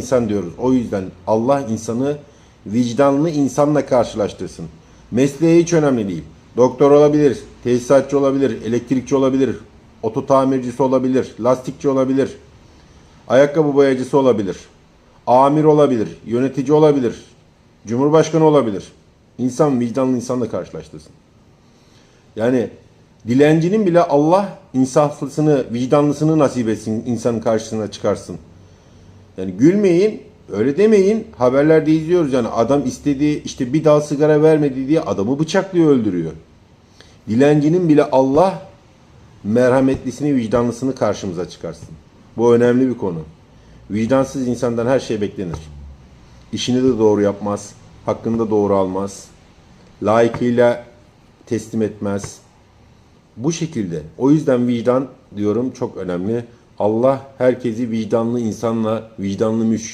insan diyoruz. O yüzden Allah insanı vicdanlı insanla karşılaştırsın. Mesleği hiç önemli değil. Doktor olabilir, tesisatçı olabilir, elektrikçi olabilir, oto tamircisi olabilir, lastikçi olabilir, ayakkabı boyacısı olabilir, amir olabilir, yönetici olabilir, cumhurbaşkanı olabilir. İnsan vicdanlı insanla karşılaştırsın. Yani dilencinin bile Allah insaflısını, vicdanlısını nasip etsin, insanın karşısına çıkarsın. Yani gülmeyin, öyle demeyin. Haberlerde izliyoruz yani adam istediği işte bir dal sigara vermedi diye adamı bıçaklıyor, öldürüyor. Dilencinin bile Allah merhametlisini, vicdanlısını karşımıza çıkarsın. Bu önemli bir konu. Vicdansız insandan her şey beklenir. İşini de doğru yapmaz, hakkını da doğru almaz, layıkıyla teslim etmez. Bu şekilde. O yüzden vicdan diyorum çok önemli. Allah herkesi vicdanlı insanla, vicdanlı